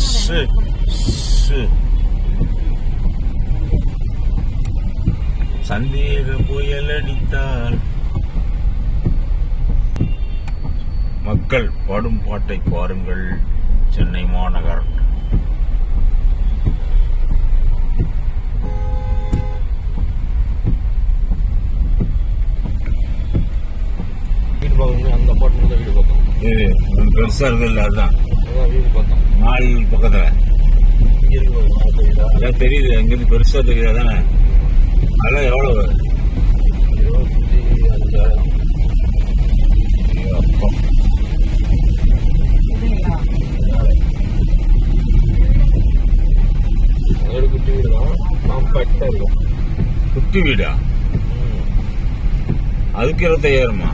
சு, சு. சந்தேக புயல் அடித்தால் மக்கள் பாடும் பாட்டை பாருங்கள் சென்னை மாநகர் வீடு பார்க்கணும் அந்த தான் வீடு பார்த்தோம் இது கொஞ்சம் பெருசா இருக்குல்ல அதுதான் மால் பக்கத்துல. தெரியுது அங்கிருந்து பெருசா தெரியுது அதானே? அதெல்லாம் எவ்வளவு? இருபத்தி அஞ்சாயிரம். ஒரு குட்டி வீடு? தான் காம்பேக்டாக இருக்கும் குட்டி வீடா அதுக்கு இருபத்தையாயிரமா?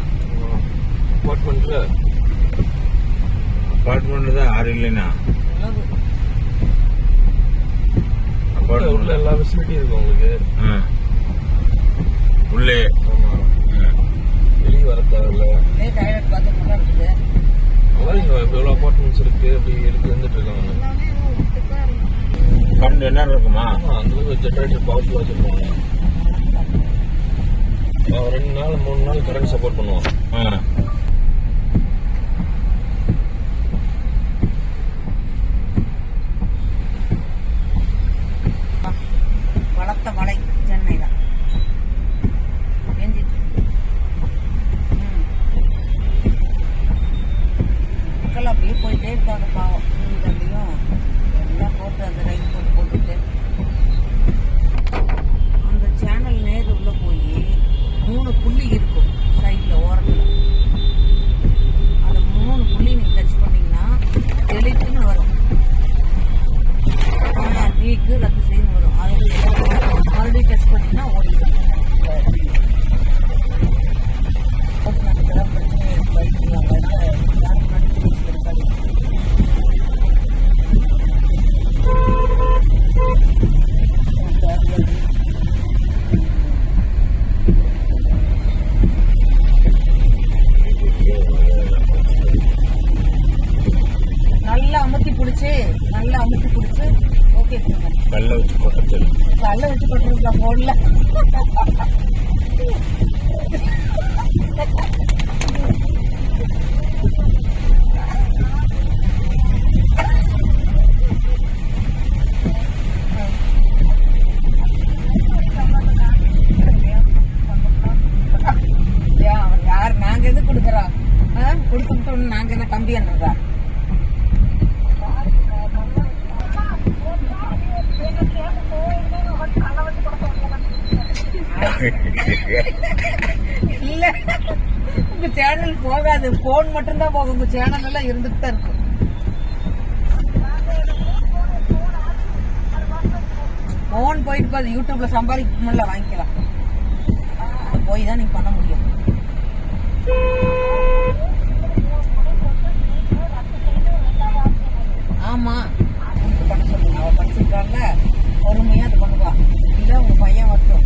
அப்பார்ட்மெண்ட்டில் அப்பார்ட்மெண்ட் தான் யாரும் இல்லைன்னா உள்ள அப்பார்ட்மெண்ட் எல்லா ஃபெசிலிட்டியும் இருக்கும் உங்களுக்கு. உள்ளே. ஆமாம் ஆ. வெளியே வர தேவையில்ல எவ்வளோ அப்பார்ட்மெண்ட்ஸ் இருக்கு? அப்படி இருந்துட்டு இருக்காங்க. கரண்ட் என்ன இருக்குமா? அந்த ஜென்ரேட்டர் பவர்ஃபுல்லாக வச்சுருப்பாங்க ரெண்டு நாள் மூணு நாள் கரண்ட் சப்போர்ட் பண்ணுவோம். ஆ. வளர்த்த மலை சென்னை தான் பெஞ்சிட்டு இருக்கு. ம். மக்கள் அப்படியே போயிட்டே இருக்காங்க பாவம். தள்ளியும் எல்லாம் போட்டு அந்த ரைட் போட்டு போட்டுட்டு அந்த சேனல் நேர் உள்ள போய் மூணு புள்ளி இருக்கும் சைடில் ஓரத்தில். அந்த மூணு புள்ளி நீங்கள் டச் பண்ணீங்கன்னா டெலிட்டுன்னு வரும். வீக்கு ரத்து கல்ல வச்சு கொட்டச்சல் கல்ல வச்சு கொட்டுருக்கலாம் போடல. யார் நாங்க எது கொடுக்குறோம்? கொடுத்துட்டோம் நாங்க என்ன கம்பி என்னதா இல்ல. உங்க சேனல் போகாது. போன் மட்டும்தான் போகும். உங்க சேனல் எல்லாம் இருந்துட்டு தான் இருக்கும். போன் போயிட்டு பாரு யூடியூப்ல சம்பாதிக்கணும்ல வாங்கிக்கலாம். போய் தான் நீங்க பண்ண முடியும். ஆமா. பண்ண சொல்லுங்க அவ படிச்சிருக்காங்க பொறுமையா அது பண்ணுவா. இல்ல உங்க பையன் வரட்டும்